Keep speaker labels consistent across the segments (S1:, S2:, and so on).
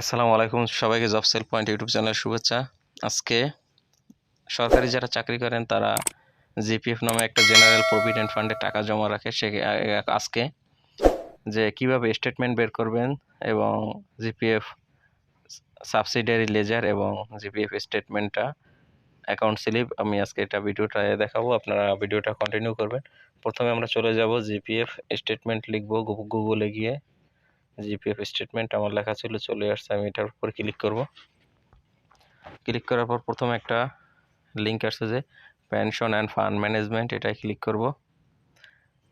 S1: আসসালামু আলাইকুম, সবাইকে জব সেল পয়েন্ট ইউটিউব চ্যানেলের শুভেচ্ছা। আজকে সরকারি যারা চাকরি করেন, তারা জিপিএফ নামে একটা জেনারেল প্রভিডেন্ট ফান্ডে টাকা জমা রাখে সে, আজকে। যে কীভাবে স্টেটমেন্ট বের করবেন এবং জিপিএফ সাবসিডিয়ারি লেজার এবং জিপিএফ স্টেটমেন্টটা অ্যাকাউন্ট স্লিপ আমি আজকে এটা ভিডিওটা দেখাবো, আপনারা ভিডিওটা কন্টিনিউ করবেন। প্রথমে আমরা চলে যাব জিপিএফ স্টেটমেন্ট লিখব গুগলে গিয়ে। জিপিএফ স্টেটমেন্ট আমার লেখা ছিল, চলে আসছে, আমি এটার উপর ক্লিক করব। ক্লিক করার পর প্রথমে একটা লিঙ্ক আসছে যে পেনশন অ্যান্ড ফান্ড ম্যানেজমেন্ট এটাই ক্লিক করব।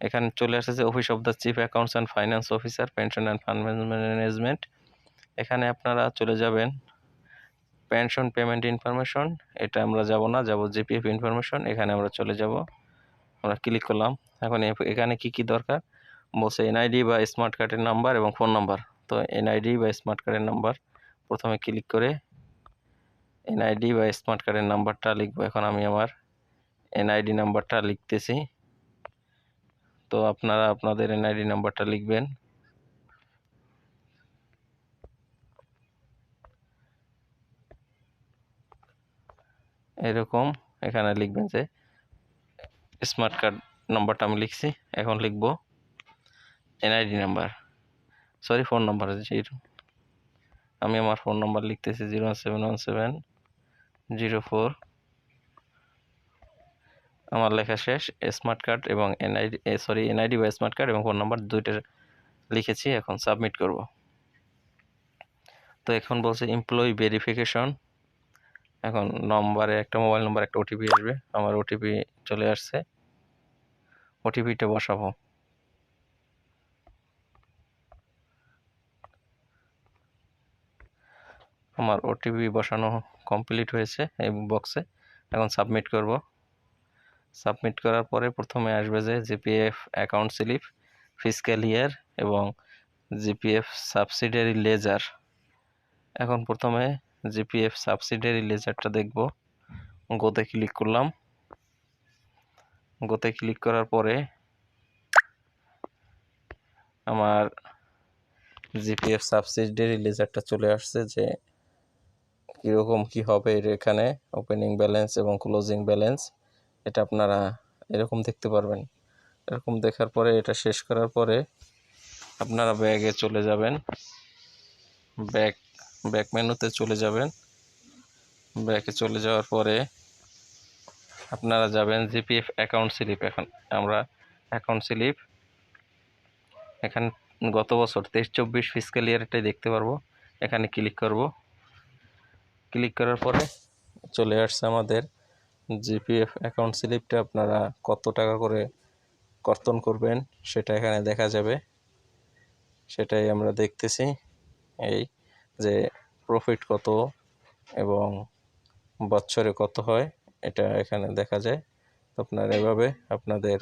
S1: এখানে চলে আসছে যে office of the chief accounts and finance officer pension and fund management এখানে আপনারা চলে যাবেন পেনশন পেমেন্ট ইনফরমেশন এটা আমরা যাব না, যাব জিপিএফ ইনফরমেশন এখানে আমরা চলে যাব। আমরা ক্লিক করলাম। এখন এখানে কি কি দরকার? বলছে এনআইডি বা স্মার্ট কার্ডের নাম্বার এবং ফোন নাম্বার। তো এনআইডি বা স্মার্ট কার্ডের নাম্বার, প্রথমে ক্লিক করে এনআইডি বা স্মার্ট কার্ডের নাম্বারটা লিখব। এখন আমি আমার এনআইডি নাম্বারটা লিখতেছি। তো আপনারা আপনাদের এনআইডি নাম্বারটা লিখবেন। এরকম এখানে লিখবেন যে স্মার্ট কার্ড নাম্বারটা আমি লিখছি। এখন লিখব NID number sorry phone number zero আমি আমার ফোন নাম্বার লিখতেছি zero one seven one seven zero four আমার লেখা শেষ স্মার্ট কার্ড এবং এনআইডি সরি এনআইডি বা স্মার্ট কার্ড এবং ফোন নাম্বার দুইটা লিখেছি, এখন সাবমিট করব। তো এখন বলছে এমপ্লয়ি ভেরিফিকেশন এখন নম্বরে একটা মোবাইল নম্বর একটা ওটিপি আসবে। আমার ওটিপি চলে আসছে। ওটিপিটা বসাবো। আমার ওটিপি বসানো কমপ্লিট হয়েছে এই বক্সে এখন সাবমিট করব। সাবমিট করার পরে প্রথমে আসবে যে GPF account slip physical year এবং জিপিএফ সাবসিডিয়ারি লেজার এখন প্রথমে জিপিএফ সাবসিডিয়ারি লেজারটা দেখব। গোতে ক্লিক করলাম। গোতে ক্লিক করার পরে আমার জিপিএফ সাবসিডিয়ারি লেজারটা চলে আসছে যে কীরকম কি হবে এর এখানে ওপেনিং ব্যালেন্স এবং ক্লোজিং ব্যালেন্স এটা আপনারা এরকম দেখতে পারবেন। এরকম দেখার পরে, এটা শেষ করার পরে আপনারা ব্যাগে চলে যাবেন। ব্যাক ব্যাক মেনুতে চলে যাবেন। ব্যাকে চলে যাওয়ার পরে আপনারা যাবেন জিপিএফ অ্যাকাউন্ট স্লিপ এখন। আমরা অ্যাকাউন্ট স্লিপ এখানে গত বছর তেইশ চব্বিশ ফিজিক্যাল ইয়ারটাই দেখতে পারব। এখানে ক্লিক করব। ক্লিক করার পরে চলে আসছে আমাদের জিপিএফ অ্যাকাউন্ট স্লিপটা আপনারা কত টাকা করে কর্তন করবেন সেটা এখানে দেখা যাবে। সেটাই আমরা দেখতেছি এই যে প্রফিট কত এবং বছরে কত হয় এটা এখানে দেখা যায়। আপনার এভাবে আপনাদের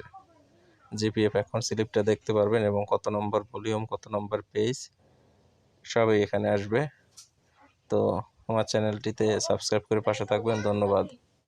S1: জিপিএফ অ্যাকাউন্ট স্লিপটা দেখতে পারবেন এবং কত নম্বর ভলিউম, কত নম্বর পেজ সবই এখানে আসবে। তো আমার চ্যানেলটিতে সাবস্ক্রাইব করে পাশে থাকবেন। ধন্যবাদ।